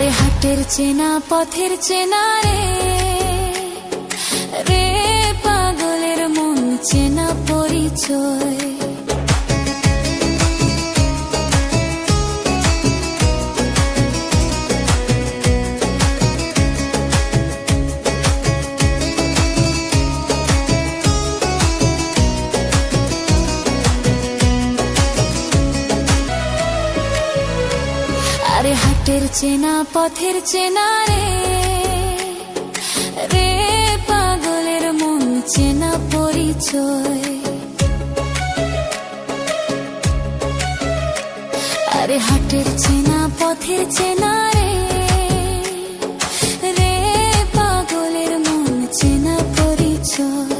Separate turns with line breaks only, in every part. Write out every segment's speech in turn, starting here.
আরে হাটের চেনা পথের চেনা রে। রে পাগলের মন চেনা পরিচয়। আরে হাটের চেনা, পথের চেনা রে। রে পাগলের মন চেনা পরিচয়। আরে হাটের চেনা, পথের চেনা রে। রে পাগলের মন চেনা পরিচয়।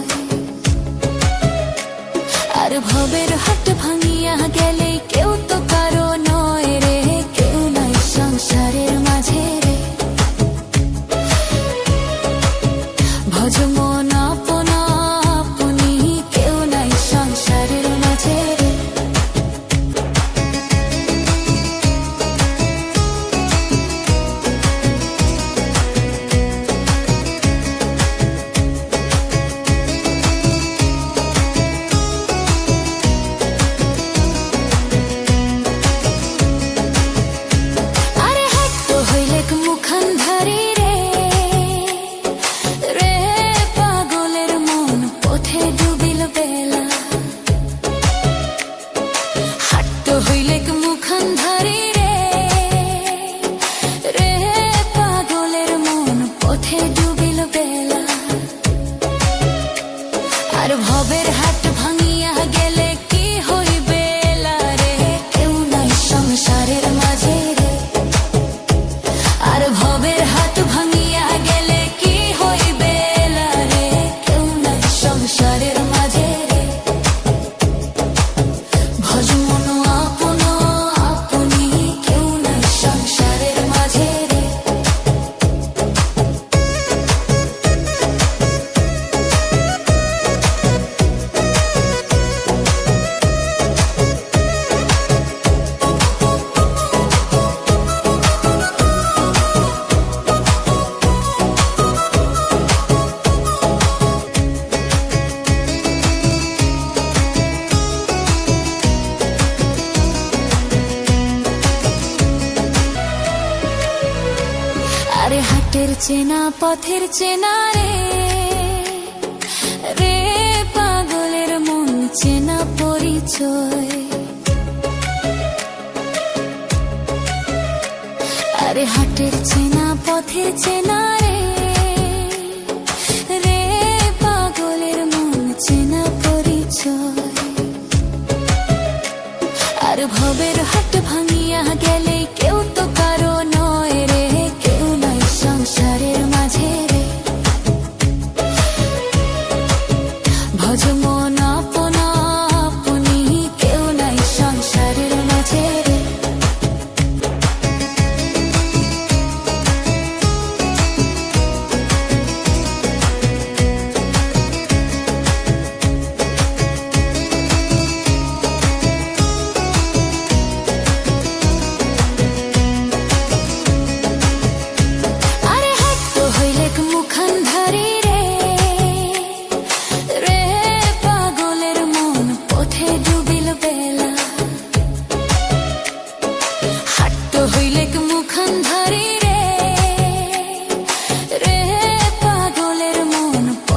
আর ভবের হাট চেনা পথের চেনা রে। রে পাগলের মন, চেনা পরিচয়। আরে হাটের চেনা পথের চেনা রে। রে পাগলের মন, চেনা পরিচয়। আর ভবের হাট ভাঙিয়া গেলে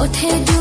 পথে